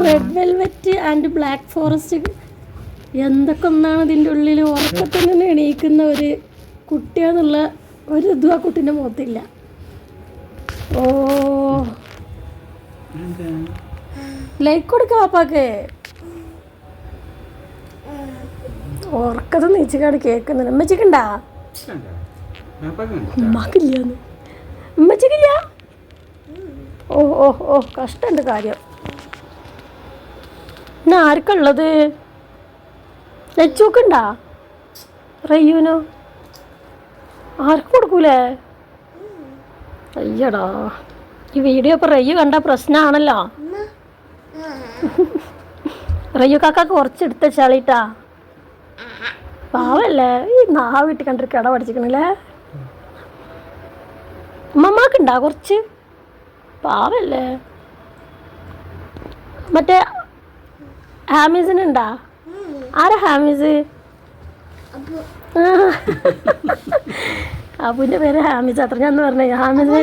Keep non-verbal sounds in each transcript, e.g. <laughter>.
Red velvet and black forest എന്തൊക്കെ ഒന്നാണ് ഇതിന്റെ ഉള്ളിൽ ഉറക്കത്തിൽ നിന്ന് എണീക്കുന്ന ഒരു കുട്ടിയാന്നുള്ള ഒരു ഇതും ആ കുട്ടീന്റെ മുഖത്തില്ല. ഓ. ലൈക്ക് കൊടുക്ക പാപ്പാക്ക് ഉറക്കത്തെ നീച്ചക്കാണ് കേൾക്കുന്നത്. ഉമ്മച്ചിക്കുണ്ടാ ഉമ്മാക്കില്ലാന്ന് ഉമ്മച്ചിക്കില്ല ഓ ഓ ഓ കഷ്ടമുണ്ട് കാര്യം എന്നാ ആർക്കുള്ളത് നെച്ചൂക്കുണ്ടാ റയ്യൂനോ ആർക്കും കൊടുക്കൂലേ അയ്യടാ ഈ വീഡിയോ ഇപ്പൊ റയ്യു കണ്ട പ്രശ്നമാണല്ലോ റയ്യു കാക്ക കുറച്ചെടുത്ത ചളിട്ടാ പാവല്ലേ ഈ നാ വീട്ടിൽ കണ്ടിട്ട് കട പഠിച്ചിക്കണല്ലേ ഉമ്മമാക്കുണ്ടാ കുറച്ച് പാവല്ലേ? മറ്റേ ഹാമീസിനുണ്ടാ? ആരാ ഹാമിസ്? <laughs> അബുവിന്റെ പേര് ഹാമിസ് അത്ര ഞാൻ പറഞ്ഞ. ഹാമിസ്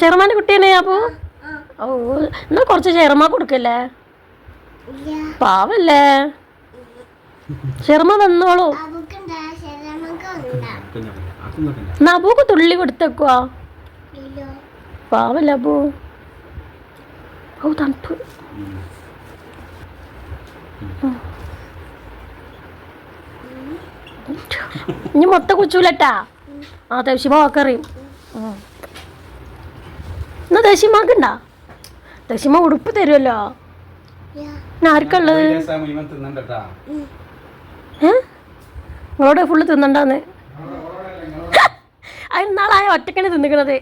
ഷെർമാന്റെ കുട്ടിയാണ് അപ്പു ഓ എന്നാ കുറച്ച് ഷെർമ കൊടുക്കല്ലേ? പാവല്ലേ? ഷെർമ വന്നോളൂ. എന്നാ അബൂക്ക് തുള്ളി കൊടുത്തേക്കുവാ. പാവല്ല അബു ഓ തണുപ്പ് ഇനി മൊത്തം കുച്ചൂലട്ടാ ആ തേശിമ വാക്കറിയും എന്നാ തേശിമാക്കുണ്ടാ തേശിമ ഉടുപ്പ് തരുമല്ലോ ആർക്കുള്ളത് നിങ്ങളോട് ഫുള്ള് തിന്നണ്ടാന്ന് അതിന് നാളായ ഒറ്റക്കനെ തിന്നിക്കണത്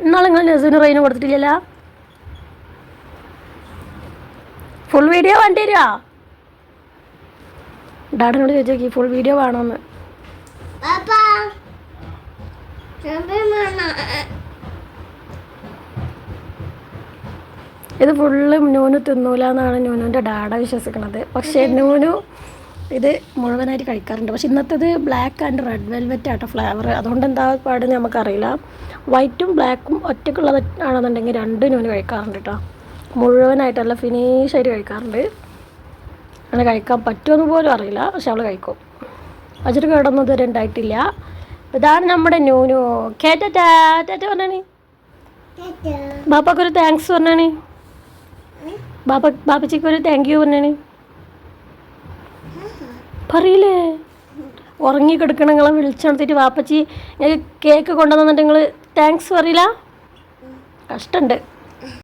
ഇന്നാളെ നിങ്ങൾ നസീന് റൈന് കൊടുത്തിട്ടില്ലല്ലോ? ഫുൾ വീഡിയോ വേണ്ടി വരുമോ ഡാഡിനോട് ചോദിച്ചേക്ക് ഫുൾ വീഡിയോ വേണമെന്ന് ഇത് ഫുള്ള് നൂനു തിന്നൂല എന്നാണ് നൂനുവിന്റെ ഡാഡ വിശ്വസിക്കുന്നത് പക്ഷേ നൂനു ഇത് മുഴുവനായിട്ട് കഴിക്കാറുണ്ട്. പക്ഷെ ഇന്നത്തേത് ബ്ലാക്ക് ആൻഡ് റെഡ് വെൽവെറ്റ് ആട്ടോ ഫ്ലേവർ അതുകൊണ്ട് എന്താ പാടെന്ന് നമുക്കറിയില്ല. വൈറ്റും ബ്ലാക്കും ഒറ്റക്കുള്ളത് ആണെന്നുണ്ടെങ്കിൽ രണ്ടും ഞാൻ കഴിക്കാറുണ്ട് കേട്ടോ മുഴുവനായിട്ടല്ല ഫിനിഷായിട്ട് കഴിക്കാറുണ്ട്. അങ്ങനെ കഴിക്കാൻ പറ്റുമെന്ന് പോലും അറിയില്ല. പക്ഷെ അവൾ കഴിക്കും. അജിട്ട് കേടൊന്നും ഇതുവരെ ഉണ്ടായിട്ടില്ല. ഇതാണ് നമ്മുടെ ന്യൂനു കേറ്റാ ടാറ്റ പറഞ്ഞാണി. ബാപ്പക്കൊരു താങ്ക്സ് പറഞ്ഞാണി. ബാപ്പ ബാപ്പച്ചിക്കൊരു താങ്ക് യു പറഞ്ഞാണി. പറയില്ലേ? ഉറങ്ങി കിടക്കണം നിങ്ങളെ വിളിച്ചെടുത്തിട്ട് വാപ്പച്ചി കേക്ക് കൊണ്ടുവന്നിട്ട് നിങ്ങൾ താങ്ക്സ് പറയില്ല? കഷ്ടമുണ്ട്